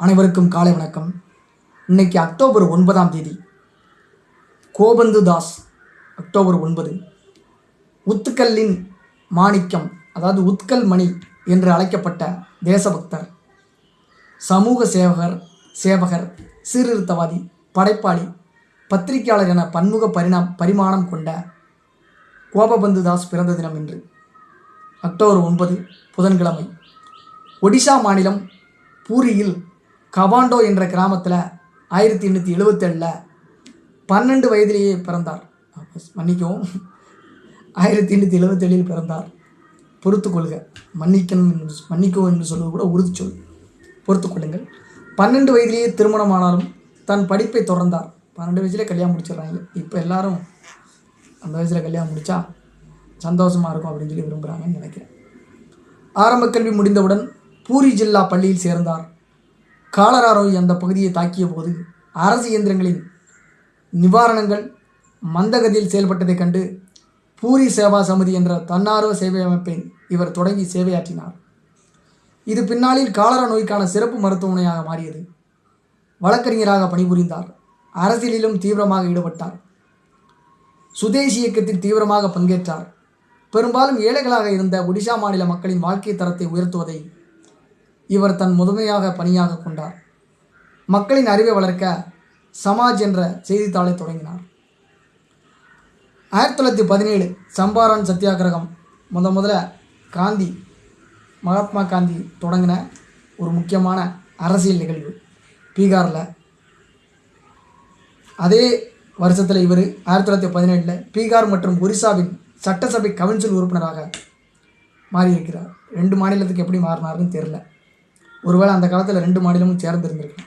அனைவருக்கும் காலை வணக்கம். இன்னைக்கு அக்டோபர் ஒன்பதாம் தேதி. கோபந்து தாஸ் அக்டோபர் ஒன்பது. உத்துக்கல்லின் மாணிக்கம் அதாவது உத்கல் மணி என்று அழைக்கப்பட்ட தேசபக்தர் சமூக சேவகர் சேவகர் சீர்திருத்தவாதி படைப்பாளி பத்திரிகையாளர் என பன்முக பரிணாம் பரிமாணம் கொண்ட கோபபந்து தாஸ் பிறந்த தினம் இன்று அக்டோபர் ஒன்பது புதன்கிழமை. ஒடிசா மாநிலம் பூரியில் கவாண்டோ என்ற கிராமத்தில் ஆயிரத்தி எண்ணூற்றி எழுபத்தேழில் பன்னெண்டு வயதிலேயே பிறந்தார். மன்னிக்கவும். ஆயிரத்தி எண்ணூற்றி எழுபத்தேழில் பிறந்தார். பொறுத்துக்கொள்க மன்னிக்கணும் என்று மன்னிக்கவும் என்று சொல்வது கூட உறுதி சொல். பொறுத்துக்கொள்ளுங்கள் பன்னெண்டு வயதிலேயே திருமணமானாலும் தன் படிப்பை தொடர்ந்தார். பன்னெண்டு வயசுலேயே கல்யாணம் முடிச்சிடுறாங்க. இப்போ எல்லாரும் அந்த வயசில் கல்யாணம் முடித்தா சந்தோஷமாக இருக்கும் அப்படின்னு சொல்லி விரும்புகிறாங்கன்னு நினைக்கிறேன். ஆரம்ப கல்வி முடிந்தவுடன் பூரி ஜில்லா பள்ளியில் சேர்ந்தார். காலரா நோய் அந்த பகுதியை தாக்கிய போது அரசு இயந்திரங்களின் நிவாரணங்கள் மந்தகதியில் செயல்பட்டதைக் கண்டு பூரி சேவா சமிதி என்ற தன்னார்வ சேவை அமைப்பை இவர் தொடங்கி சேவையாற்றினார். இது பின்னாளில் காலரா நோய்க்கான சிறப்பு மருத்துவமனையாக மாறியது. வழக்கறிஞராக பணிபுரிந்தார். அரசியலிலும் தீவிரமாக ஈடுபட்டார். சுதேசி இயக்கத்தில் தீவிரமாக பங்கேற்றார். பெரும்பாலும் ஏழைகளாக இருந்த ஒடிசா மாநில மக்களின் வாழ்க்கை தரத்தை உயர்த்துவதை இவர் தன் முதன்மையாக பணியாக கொண்டார். மக்களின் அறிவை வளர்க்க சமாஜ் என்ற செய்தித்தாளை தொடங்கினார். ஆயிரத்தி தொள்ளாயிரத்தி பதினேழு சம்பாரான் சத்தியாகிரகம் முத முதல்ல காந்தி மகாத்மா காந்தி தொடங்கின ஒரு முக்கியமான அரசியல் நிகழ்வு பீகாரில். அதே வருஷத்தில் இவர் ஆயிரத்தி தொள்ளாயிரத்தி பதினேழில் பீகார் மற்றும் ஒரிசாவின் சட்டசபை கவுன்சில் உறுப்பினராக மாறியிருக்கிறார். ரெண்டு மாநிலத்துக்கு எப்படி மாறினாருன்னு தெரில ஒருவேளை அந்த காலத்தில் ரெண்டு மாநிலமும் சேர்ந்திருந்திருக்கு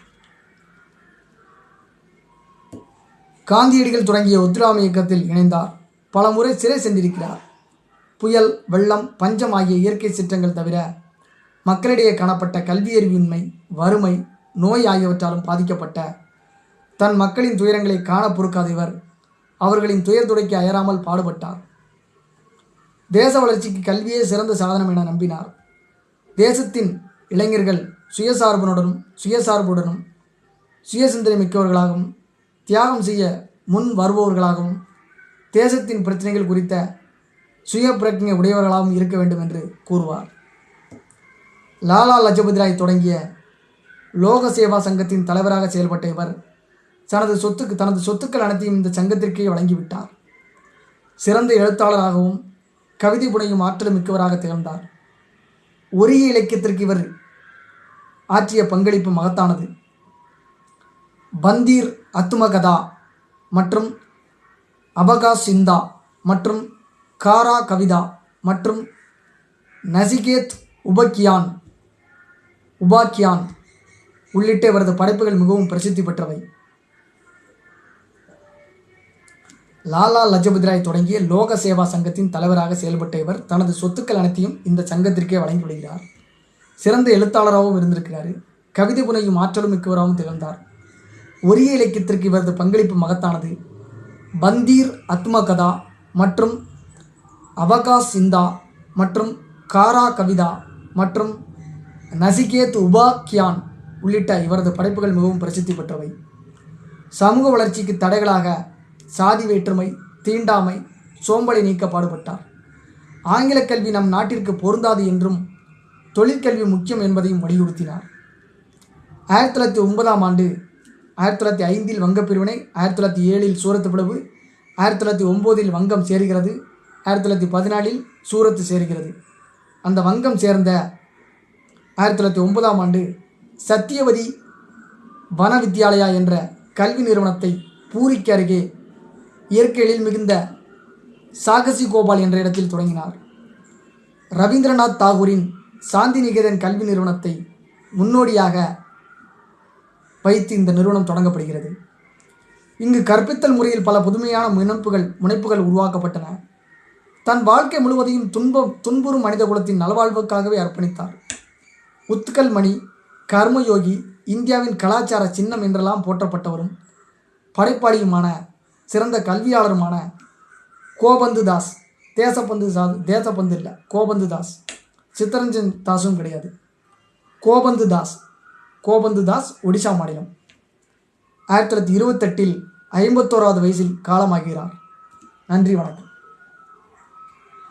காந்தியடிகள் தொடங்கிய ஒத்துழாமை இயக்கத்தில் இணைந்தார். பல முறை சிறை சென்றிருக்கிறார். புயல் வெள்ளம் பஞ்சம் ஆகிய இயற்கை சீற்றங்கள் தவிர மக்களிடையே காணப்பட்ட கல்வியறிவின்மை வறுமை நோய் ஆகியவற்றாலும் பாதிக்கப்பட்ட தன் மக்களின் துயரங்களை காண பொறுக்காத இவர் அவர்களின் துயர் துடைக்க அயராமல் பாடுபட்டார். தேச வளர்ச்சிக்கு கல்வியே சிறந்த சாதனம் என நம்பினார். தேசத்தின் இளைஞர்கள் சுயசார்புடனும் சுயசார்புடனும் சுயசிந்தனை மிக்கவர்களாகவும் தியாகம் செய்ய முன் வருபவர்களாகவும் தேசத்தின் பிரச்சனைகள் குறித்த சுய பிரஜை உடையவர்களாகவும் இருக்க வேண்டும் என்று கூறுவார். லாலா லஜபதி ராய் தொடங்கிய லோக சேவா சங்கத்தின் தலைவராக செயல்பட்ட இவர் தனது சொத்துக்கு தனது சொத்துக்கள் அனைத்தையும் இந்த சங்கத்திற்கே வழங்கிவிட்டார். சிறந்த எழுத்தாளராகவும் கவிதை புனையும் ஆற்றல் மிக்கவராக திகழ்ந்தார். ஒரிய இலக்கியத்திற்கு இவர் ஆற்றிய பங்களிப்பு மகத்தானது. பந்தீர் அத்துமகதா மற்றும் அபகா சிந்தா மற்றும் காரா கவிதா மற்றும் நசிகேத் உபக்கியான் உபாக்கியான் உள்ளிட்ட இவரது படைப்புகள் மிகவும் பிரசித்தி பெற்றவை. லாலா லஜபதி ராய் தொடங்கிய லோக சேவா சங்கத்தின் தலைவராக செயல்பட்ட இவர் தனது சொத்துக்கள் அனைத்தையும் இந்த சங்கத்திற்கே வழங்கி விடுகிறார். சிறந்த எழுத்தாளராகவும் இருந்திருக்கிறார். கவிதை புனையும் ஆற்றலும் மிக்கவராகவும் திகழ்ந்தார். ஒரிய இலக்கியத்திற்கு இவரது பங்களிப்பு மகத்தானது. பந்தீர் அத்மகதா மற்றும் அவகாஷ் சிந்தா மற்றும் காரா கவிதா மற்றும் நசிகேத் உபாக்கியான் உள்ளிட்ட இவரது படைப்புகள் மிகவும் பிரசித்தி பெற்றவை. சமூக வளர்ச்சிக்கு தடைகளாக சாதி வேற்றுமை தீண்டாமை சோம்பலை நீக்க பாடுபட்டார். ஆங்கில கல்வி நம் நாட்டிற்கு பொருந்தாது என்றும் தொழிற்கல்வி முக்கியம் என்பதையும் வலியுறுத்தினார். ஆயிரத்தி தொள்ளாயிரத்தி ஒன்பதாம் ஆண்டு ஆயிரத்தி தொள்ளாயிரத்தி ஐந்தில் வங்கப் பிரிவினை ஆயிரத்தி தொள்ளாயிரத்தி ஏழில் சூரத் பிளவு ஆயிரத்தி தொள்ளாயிரத்தி ஒம்போதில் வங்கம் சேருகிறது ஆயிரத்தி தொள்ளாயிரத்தி பதினாலில் சூரத் சேருகிறது. அந்த வங்கம் சேர்ந்த ஆயிரத்தி தொள்ளாயிரத்தி ஒன்பதாம் ஆண்டு சத்தியவதி வன வித்யாலயா என்ற கல்வி நிறுவனத்தை பூரிக்கு அருகே இயற்கையில் மிகுந்த சாகசி கோபால் என்ற இடத்தில் தொடங்கினார். ரவீந்திரநாத் தாகூரின் சாந்தி நிகேதன் கல்வி நிறுவனத்தை முன்னோடியாக வைத்து இந்த நிறுவனம் தொடங்கப்படுகிறது. இங்கு கற்பித்தல் முறையில் பல புதுமையான முனைப்புகள் முனைப்புகள் உருவாக்கப்பட்டன. தன் வாழ்க்கை முழுவதையும் துன்பம் துன்புறும் மனித குலத்தின் நல்வாழ்வுக்காகவே அர்ப்பணித்தார். உத்கல் மணி கர்மயோகி இந்தியாவின் கலாச்சார சின்னம் என்றெல்லாம் போற்றப்பட்டவரும் படைப்பாளியுமான சிறந்த கல்வியாளருமான கோபந்து தாஸ் தேசப்பந்து சா தேசப்பந்து இல்லை கோபந்து தாஸ் சித்தரஞ்சன் தாஸும் கிடையாது. கோபந்து தாஸ். கோபந்து தாஸ் ஒடிசா மாநிலம். ஆயிரத்தி தொள்ளாயிரத்தி இருபத்தெட்டில் ஐம்பத்தோராவது வயசில் காலமாகிறார். நன்றி வணக்கம்.